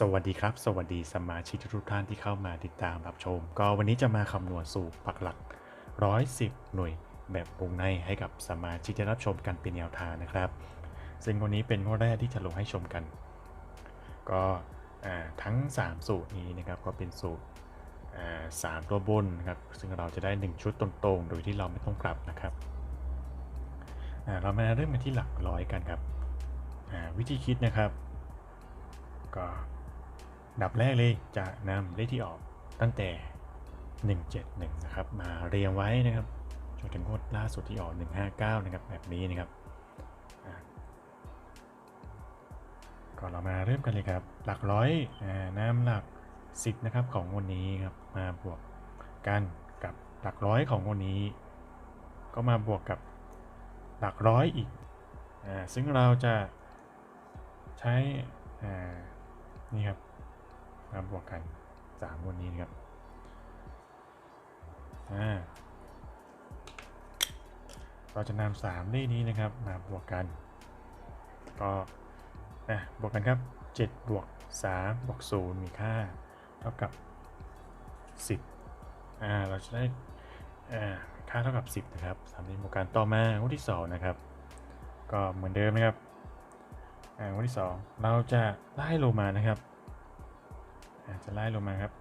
สวัสดีครับ สวัสดีสมาชิกทุกท่านที่เข้ามาติดตามรับชม ก็วันนี้จะมาคำนวณสูตรปักหลัก 110 หน่วยแบบวงในให้กับสมาชิกได้รับชมกันเป็นแนวทางนะครับ ซึ่งวันนี้เป็นงวดแรกที่จะลงให้ชมกัน ก็ทั้ง 3 สูตรนี้นะครับก็เป็นสูตรสามตัวบนนะครับซึ่งเราจะได้ 1 ชุดตรงๆ โดยที่เราไม่ต้องกลับนะครับเรามาเริ่มกันที่หลักร้อยกันครับวิธีคิดนะครับ ก็ ดับแรกเลยจะนำเลขที่ออกตั้งแต่ 171 นะครับ มาเรียงไว้นะครับจนถึงงวดล่าสุดที่ออก 159 นะครับ แบบนี้นะครับอะก็เรามาเริ่มกันเลยครับ หลักร้อยนำหลัก10นะครับของวันนี้ครับมาบวกกันกับหลักร้อยของวันนี้ ก็มาบวกกับหลักร้อยอีกอซึ่งเราจะใช้นี่ครับ มาบวกกันสามวันนี้นะครับเราจะนำสามเลขนี้นะครับมาบวกกัน ก็อะบวกกันครับ7บวก3บวก0มีค่า เท่ากับ 10อ่าเราจะได้อ่าค่าเท่ากับ 10 นะครับสามนี้บวกกันต่อมางวดที่ 2 นะครับ ก็เหมือนเดิมนะครับอ่างวดที่ 2 เราจะไล่ลงมานะครับ จะไล่ลงมาครับ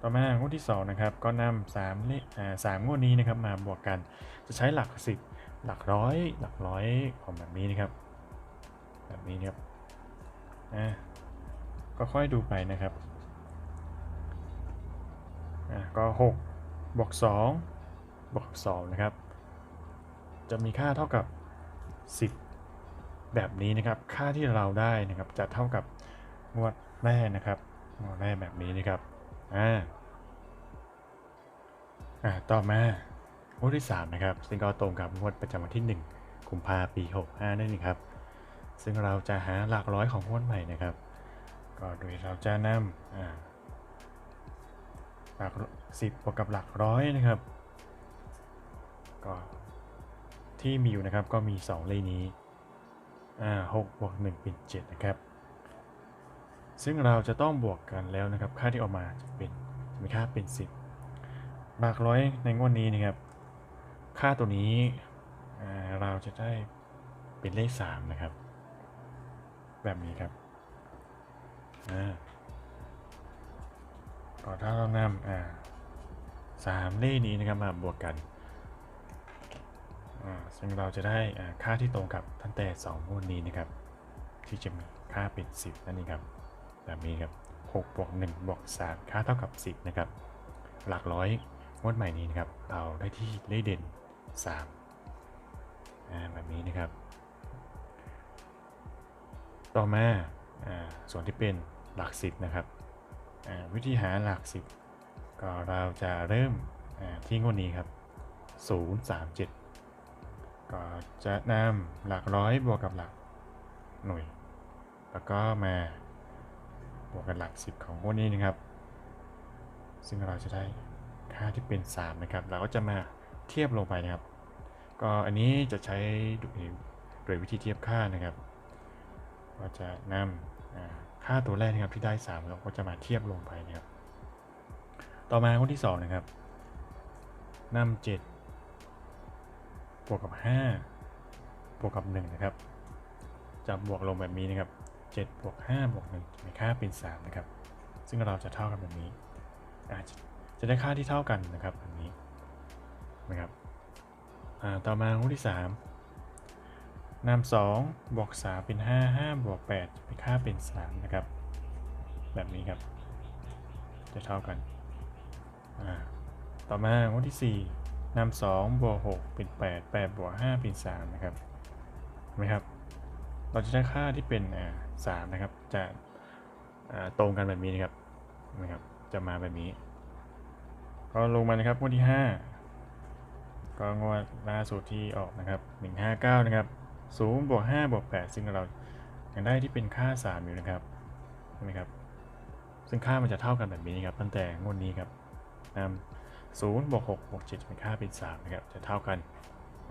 ต่อมางวดที่2นะครับก็นำสามเลขสามงวดนี้นะครับมาบวกกัน จะใช้หลัก10หลักร้อย หลักร้อยของแบบนี้นะครับ แบบนี้นะครับก็ค่อยดูไปนะครับอ่าก็6บวก2บวก2นะครับ จะมีค่าเท่ากับ 10 แบบนี้นะครับ ค่าที่เราได้นะครับจะเท่ากับงวด แรกนะครับแรกแบบนี้นะครับอ่าอ่าต่อมางวดที่ 3 นะครับ ซึ่งก็ตรงกับงวดประจำวันที่ 1กุมภาปี65นั่นเองครับ ซึ่งเราจะหาหลักร้อยของงวดใหม่นะครับ ก็โดยเราจะนำอ่าหลักสิบบวกกับหลักร้อยนะครับก็ที่มีอยู่นะครับก็มี 2 เลขนี้อ่าหกบวกหนึ่งเป็นเจ็ดนะครับ ซึ่งเราจะต้องบวกกันแล้วนะครับ ค่าที่ออกมาจะเป็นจะมีค่าเป็นสิบหลักร้อยในงวดนี้นะครับ ค่าตัวนี้เราจะได้เป็นเลขสามนะครับ แบบนี้ครับอ่าก็ถ้าเรานำอ่าสามเลขนี้นะครับมาบวกกันซึ่งเราจะได้ค่าที่ตรงกับตั้งแต่2งวดนี้นะครับ ที่จะมีค่าเป็น 10 นั่นเองครับ แบบนี้ครับ6บวก1บวก3ค่าเท่ากับ 10 นะครับ หลักร้อยงวดใหม่นี้นะครับเราได้ที่เลขเด่น3แบบนี้นะครับ ต่อมาอ่าส่วนที่เป็นหลัก 10 นะครับวิธีหาหลัก 10 ก็เราจะเริ่มที่งวดนี้ครับ 0 3 7 ก็จะนำหลักร้อยบวกกับหลักหน่วย แล้วก็มา บวกกับหลัก10ของพวกนี้นะครับ ซึ่งเราจะได้ค่าที่เป็น 3 นะครับ เราก็จะมาเทียบลงไปนะครับ ก็อันนี้จะใช้โดยวิธีเทียบค่านะครับ ก็จะนำค่าตัวแรกนะครับที่ได้ 3 เราก็จะมาเทียบลงไปนะครับ ต่อมาข้อที่ 2 นะครับนำ7บวกกับ 5 บวกกับ 1 นะครับ จะบวกลงแบบนี้นะครับ 7บวก5บวก1มีค่าเป็น 3 นะครับ ซึ่งเราจะเท่ากันแบบนี้อาจจะจะได้ค่าที่เท่ากันนะครับแบบนี้นะครับต่อมาข้อที่ 3นำ2บวก3เป็น 5 5บวก8มีค่าเป็น 3 นะครับ แบบนี้ครับ จะเท่ากัน ต่อมาข้อที่4นำสองบวกหกเป็นแปดแปดบวกห้าเป็นสามนะครับเห็นไหมครับ เราจะได้ค่าที่เป็นสามนะครับ จะตรงกันแบบนี้นะครับนไหมครับ จะมาแบบนี้ ก็ลงมานะครับงวดที่ห้าก็งวดล่าสุดที่ออกนะครับหนึ่งห้าเก้านะครับศูนย์บวกห้าบวกแปดซึ่งเรายังได้ที่เป็นค่าสามอยู่นะครับเห็นไหมครับ ซึ่งค่ามันจะเท่ากันแบบนี้ครับ ตั้งแต่งวดนี้ครับนำ0บวก6บวก7เป็นค่าเป็น3นะครับ จะเท่ากัน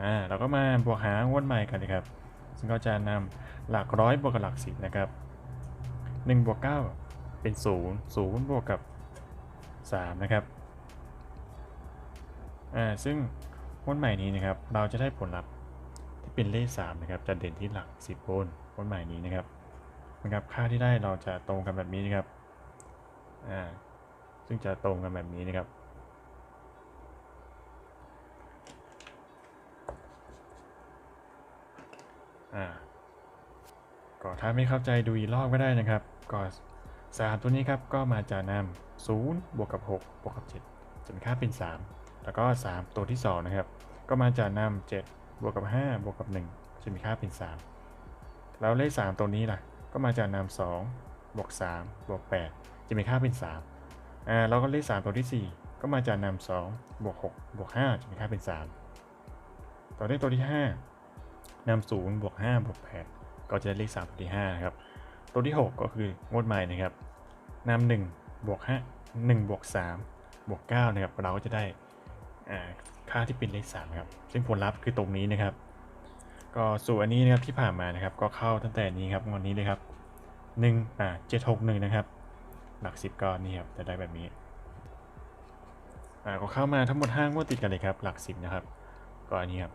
อ่า เราก็มาบวกหางวดใหม่กันนะครับ ซึ่งก็จะนำหลักร้อยบวกกับหลัก10นะครับ1บวก9เป็น 0 0 บวกกับ 3 นะครับ อ่า ซึ่งงวดใหม่นี้นะครับ เราจะได้ผลลัพธ์ที่เป็นเลข3นะครับ จะเด่นที่หลัก 10โวลต์งวดใหม่นี้นะครับนะครับ ค่าที่ได้เราจะตรงกันแบบนี้นะครับ อ่า ซึ่งจะตรงกันแบบนี้นะครับ อ่าก็ถ้าไม่เข้าใจดูอีกรอบก็ได้นะครับ ก็สามตัวนี้ครับก็มาจากนำศูนย์บวกกับ6บวกกับ7จะมีค่าเป็น 3 แล้วก็ 3 ตัวที่ 2 นะครับ ก็มาจากนำ7บวกกับ5บวกกับ1จะมีค่าเป็น 3 แล้วเลข 3 ตัวนี้ล่ะ ก็มาจากนำ2บวก3บวก8จะมีค่าเป็น3อ่าแล้วก็เลข 3 ตัวที่ 4 ก็มาจากนำ2บวก6บวก5จะมีค่าเป็น 3 ต่อเลขตัวที่ 5 นำ0บวก5บวก8ก็จะได้เลข3ตัวที่5นะครับ ตัวที่6ก็คืองวดใหม่นะครับนำ1บวก5 1บวก3บวก9นะครับ เราก็จะได้ค่าที่เป็นเลข3นะครับ ซึ่งผลลัพธ์คือตรงนี้นะครับ ก็ส่วนอันนี้นะครับที่ผ่านมานะครับ ก็เข้าตั้งแต่นี้ครับงวดนี้เลยครับ1อ่า761นะครับ หลัก10ก็นี่ครับจะได้แบบนี้อ่าก็เข้ามาทั้งหมด5งวดติดกันเลยครับ หลัก10นะครับ ก็อันนี้ครับ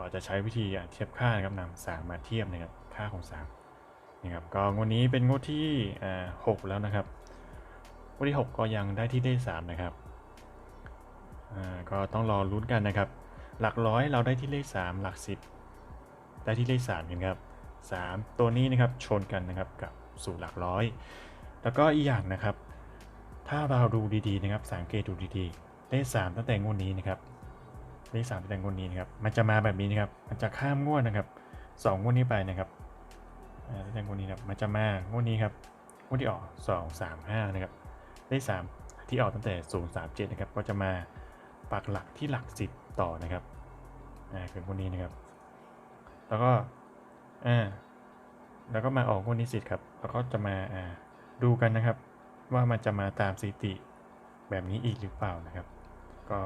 ก็จะใช้วิธีเทียบค่านะครับนำสามมาเทียบนะครับค่าของสามนะครับก็งวดนี้เป็นงวดที่หกแล้วนะครับงวดที่หกก็ยังได้ที่ได้สามนะครับก็ต้องรอลุ้นกันนะครับ หลักร้อยเราได้ที่เลขสามหลักสิบได้ที่เลขสามกันครับสามตัวนี้นะครับชนกันนะครับกับสูตรหลักร้อย แล้วก็อีกอย่างนะครับ ถ้าเราดูดีๆนะครับสังเกตดูดีๆ เลขสามตั้งแต่งวดนี้นะครับ เลขสามแสดงงวดนี้นะครับ มันจะมาแบบนี้นะครับ มันจะข้ามงวดนะครับสองงวดนี้ไปนะครับอ่าแสดงวดนี้ครับมันจะมางวดนี้ครับงวดที่ออกสองสามห้านะครับ เลขสามที่ออกตั้งแต่ศูนย์สามเจ็ดนะครับ ก็จะมาปักหลักที่หลักสิบต่อนะครับอ่าคืองวดนี้นะครับ แล้วก็อ่าแล้วก็มาออกงวดนี้สิทธิ์ครับ แล้วก็จะมาอ่าดูกันนะครับ ว่ามันจะมาตามสถิติแบบนี้อีกหรือเปล่านะครับ ก็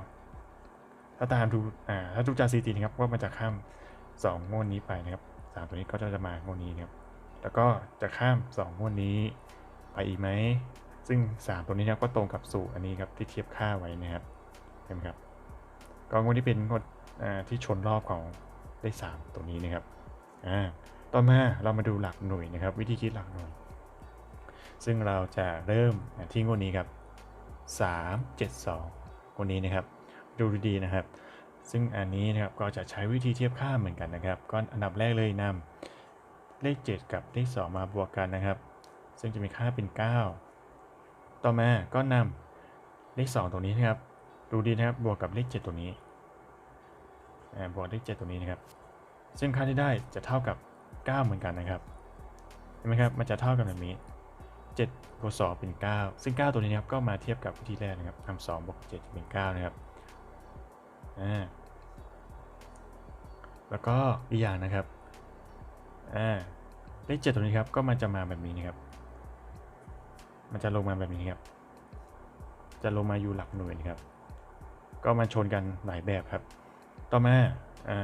ถ้าตามดูอ่าถ้าดูจากสถิตินะครับว่ามันจะข้าม2งวดนี้ไปนะครับสามตัวนี้ก็จะมางวดนี้นะครับแล้วก็จะข้าม2งวดนี้ไปอีกไหมซึ่ง 3 ตัวนี้นะครับก็ตรงกับสูตรอันนี้ครับที่เทียบค่าไว้นะครับเห็นไหมครับก็งวดที่เป็นงวดอ่าที่ชนรอบของได้ 3 ตัวนี้นะครับอ่าต่อมาเรามาดูหลักหน่วยนะครับ วิธีคิดหลักหน่วย ซึ่งเราจะเริ่มที่งวดนี้ครับ3 7 2งวดนี้นะครับ ดูดีๆนะครับ ซึ่งอันนี้นะครับก็จะใช้วิธีเทียบค่าเหมือนกันนะครับ ก็อันดับแรกเลยนำเลข 7 กับเลข 2 มาบวกกันนะครับ ซึ่งจะมีค่าเป็น 9 ต่อมาก็นำเลข 2 ตรงนี้นะครับ ดูดีนะครับบวกกับเลข 7ตรงนี้บวกเลข 7ตรงนี้นะครับ ซึ่งค่าที่ได้จะเท่ากับ 9 เหมือนกันนะครับเห็นไหมครับมันจะเท่ากันแบบนี้7บวก2เป็น 9 ซึ่ง 9 ตัวนี้นะครับก็มาเทียบกับวิธีแรกนะครับทำ2บวก7เป็น 9 นะครับ อ่าแล้วก็อีกอย่างนะครับอ่าเลขเจ็ดตัวนี้ครับก็มันจะมาแบบนี้นะครับ มันจะลงมาแบบนี้ครับ จะลงมาอยู่หลักหน่วยนะครับ ก็มาชนกันหลายแบบครับ ต่อมาอ่า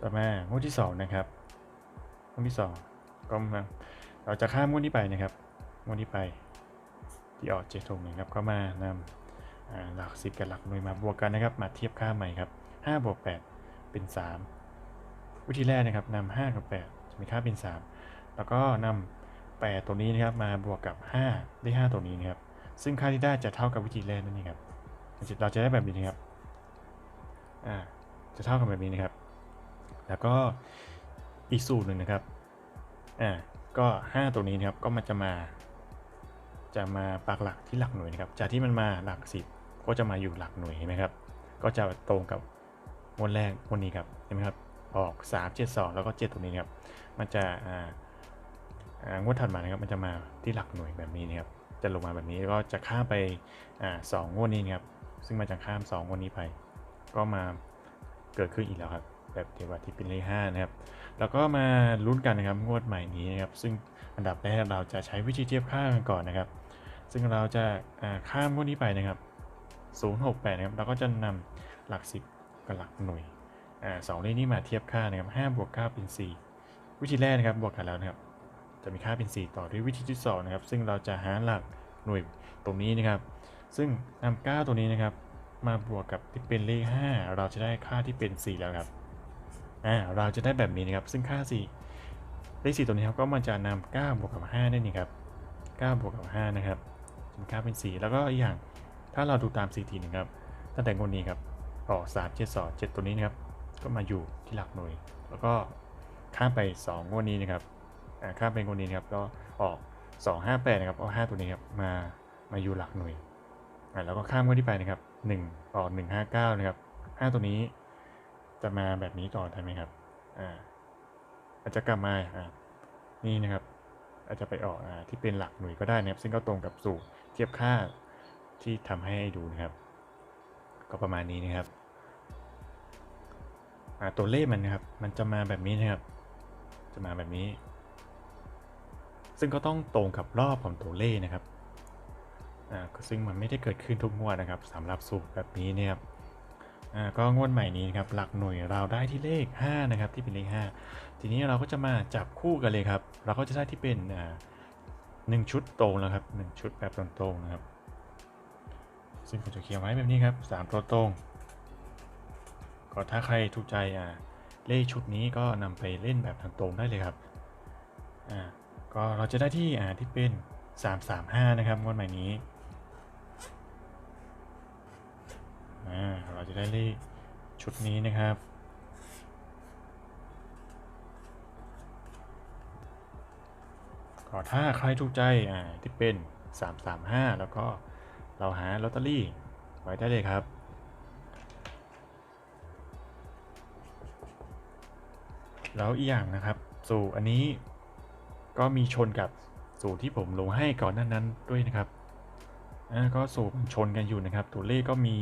ต่อมางวดที่สองนะครับงวดที่สองก็มาเราจะข้ามงวดนี้ไปนะครับงวดนี้ไปที่ออกเจ็ดตรงนะครับก็มานำอ่า หลักสิบกับหลักหน่วยมาบวกกันนะครับ มาเทียบค่าใหม่ครับ5บวก8เป็น 3 วิธีแรกนะครับนำ5กับ8จะมีค่าเป็น 3 แล้วก็นำ8ตัวนี้นะครับมาบวกกับ 5 ได้ 5 ตัวนี้นะครับ ซึ่งค่าที่ได้จะเท่ากับวิธีแรกนั่นเองครับเราจะได้แบบนี้นะครับอ่าจะเท่ากับแบบนี้นะครับ แล้วก็อีกสูตรหนึ่งนะครับอ่าก็ 5 ตัวนี้นะครับก็มันจะมาจะมาปักหลักที่หลักหน่วยนะครับ จากที่มันมาหลักสิบ ก็จะมาอยู่หลักหน่วยเห็นไหมครับ ก็จะตรงกับงวดแรกงวดนี้ครับเห็นไหมครับ ออก 3 7 2 แล้วก็ 7ตัวนี้นครับ มันจะอ่าอ่างวดถัดมานะครับ มันจะมาที่หลักหน่วยแบบนี้นะครับ จะลงมาแบบนี้ก็จะข้ามไปอ่าสองงวดนี้นะครับ ซึ่งมันจะข้าม2งวดนี้ไป ก็มาเกิดขึ้นอีกแล้วครับแบบเดียวกับที่เป็นเลข5นะครับ แล้วก็มาลุ้นกันนะครับงวดใหม่นี้นะครับ ซึ่งอันดับแรกเราจะใช้วิธีเทียบค่ากันก่อนนะครับ ซึ่งเราจะอ่าข้ามพวกนี้ไปนะครับ 068นะครับเราก็จะนำหลัก 10 กับหลักหน่วยอ่าสองเลขนี้มาเทียบค่านะครับ5บวก9เป็น 4 วิธีแรกนะครับบวกกันแล้วนะครับจะมีค่าเป็น 4 ต่อด้วยวิธีที่สองนะครับซึ่งเราจะหาหลักหน่วยตรงนี้นะครับ ซึ่งนำ9ตัวนี้นะครับ มาบวกกับที่เป็นเลข 5 เราจะได้ค่าที่เป็น 4 แล้วครับอ่าเราจะได้แบบนี้นะครับซึ่งค่า 4 เลข 4 ตัวนี้ครับก็มันจะนำ9บวกกับ5ได้นี่ครับ9บวกกับ5นะครับจะมีค่าเป็น 4 แล้วก็อีกอย่าง ถ้าเราดูตาม4ทีนะครับ ตั้งแต่งวดนี้ครับต่อ3 7 2 7 ตัวนี้นะครับ ก็มาอยู่ที่หลักหน่วย แล้วก็ข้ามไป 2 งวดนี้นะครับข้ามไปงวดนี้นะครับ ก็ออก 258 นะครับเอา5ตัวนี้ครับ มา มาอยู่หลักหน่วย แล้วก็ข้ามงวดที่ไปนะครับ 1 ออก 159 นะครับ 5 ตัวนี้จะมาแบบนี้ต่อได้ไหมครับ อ่า อาจจะกลับมาอ่านี่นะครับ อาจจะไปออกอาที่เป็นหลักหน่วยก็ได้นะครับ ซึ่งก็ตรงกับสูตรเทียบค่า ที่ทำให้ดูนะครับ ก็ประมาณนี้นะครับตัวเลขมันนะครับ มันจะมาแบบนี้นะครับ จะมาแบบนี้ ซึ่งก็ต้องตรงกับรอบของตัวเลขนะครับซึ่งมันไม่ได้เกิดขึ้นทุกงวดนะครับสำหรับสูตรแบบนี้เนี่ยครับก็งวดใหม่นี้นะครับ หลักหน่วยเราได้ที่เลข 5 นะครับ ที่เป็นเลข 5 ทีนี้เราก็จะมาจับคู่กันเลยครับ เราก็จะได้ที่เป็นหนึ่งชุดตรงแล้วครับหนึ่งชุดแบบตรงๆนะครับ ซึ่งผมจะเขียนไว้แบบนี้ครับสามตัวตรง ก็ถ้าใครถูกใจอ่าเลขชุดนี้ก็นำไปเล่นแบบทางตรงได้เลยครับอ่าก็เราจะได้ที่อ่าที่เป็น 335 นะครับงวดใหม่นี้อ่าเราจะได้เลขชุดนี้นะครับก็ถ้าใครถูกใจอ่าที่เป็น 335 แล้วก็ เราหาลอตเตอรี่ไว้ได้เลยครับ แล้วอีกอย่างนะครับ สูตรอันนี้ก็มีชนกับสูตรที่ผมลงให้ก่อนหน้านั้นด้วยนะครับอ่าก็สูตรชนกันอยู่นะครับ ตัวเลขก็มี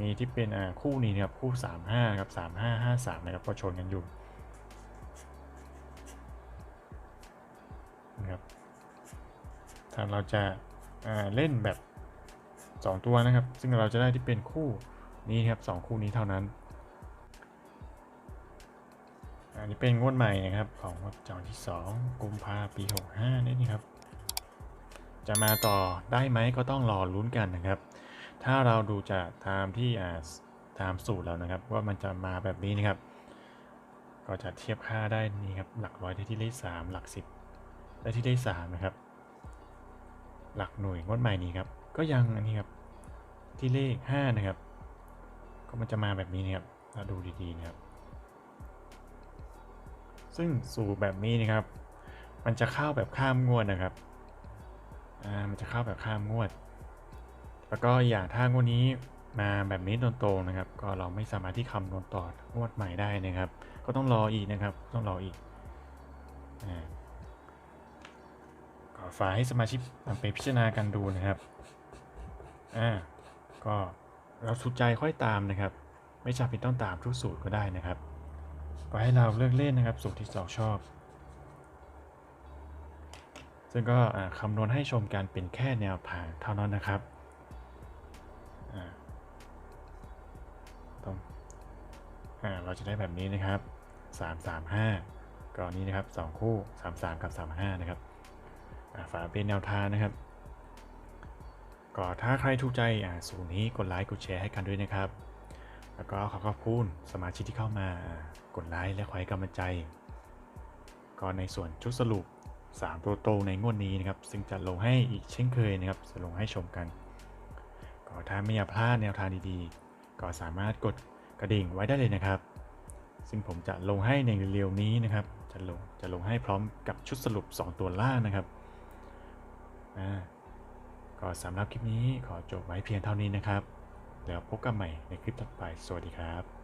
มีที่เป็นอ่าคู่นี้นะครับคู่ 35ครับ3553นะครับก็ชนกันอยู่นะครับถ้าเราจะ เล่นแบบ 2 ตัวนะครับ ซึ่งเราจะได้ที่เป็นคู่นี้ครับสองคู่นี้เท่านั้น อันนี้เป็นงวดใหม่นะครับของงวดจำวันที่ 2 กุมภาปี 65นี่นี่ครับ จะมาต่อได้ไหมก็ต้องรอลุ้นกันนะครับ ถ้าเราดูจากตามที่อ่าตามสูตรแล้วนะครับ ว่ามันจะมาแบบนี้นะครับ ก็จะเทียบค่าได้นี่ครับหลักร้อยได้ที่เลข3หลัก 10 ได้ที่เลข3นะครับ หลักหน่วยงวดใหม่นี้ครับ ก็ยังอันนี้ครับที่เลข 5 นะครับ ก็มันจะมาแบบนี้นะครับเราดูดีๆนะครับ ซึ่งสูตรแบบนี้นะครับ มันจะเข้าแบบข้ามงวดนะครับอ่ามันจะเข้าแบบข้ามงวด แล้วก็อย่างถ้างวดนี้มาแบบนี้ตรงๆนะครับ ก็เราไม่สามารถที่คำนวณต่องวดใหม่ได้นะครับ ก็ต้องรออีกนะครับ ต้องรออีกอ่า ฝากให้สมาชิกนำไปพิจารณากันดูนะครับ อ่า ก็เราสุดใจค่อยตามนะครับ ไม่จำเป็นต้องตามทุกสูตรก็ได้นะครับ ก็ให้เราเลือกเล่นนะครับ สูตรที่เราชอบ ซึ่งก็คำนวณให้ชมการเป็นแค่แนวทางเท่านั้นนะครับอ่าต้องอ่าเราจะได้แบบนี้นะครับ 3 3 5ก็นี้นะครับ 2 คู่ 3 3 กับ 3 5 นะครับ ฝากเป็นแนวทางนะครับ ก็ถ้าใครถูกใจอ่าสูตรนี้กดไลค์กดแชร์ให้กันด้วยนะครับ แล้วก็ขอขอบคุณสมาชิกที่เข้ามากดไลค์และคอยกำลังใจ ก็ในส่วนชุดสรุป3ตัวโตในงวดนี้นะครับ ซึ่งจะลงให้อีกเช่นเคยนะครับจะลงให้ชมกัน ก็ถ้าไม่อยากพลาดแนวทางดีๆ ก็สามารถกดกระดิ่งไว้ได้เลยนะครับ ซึ่งผมจะลงให้ในเร็วๆนี้นะครับ จะลงจะลงให้พร้อมกับชุดสรุป 2 ตัวล่างนะครับ ก็สำหรับคลิปนี้ขอจบไว้เพียงเท่านี้นะครับ แล้วพบกันใหม่ในคลิปถัดไป สวัสดีครับ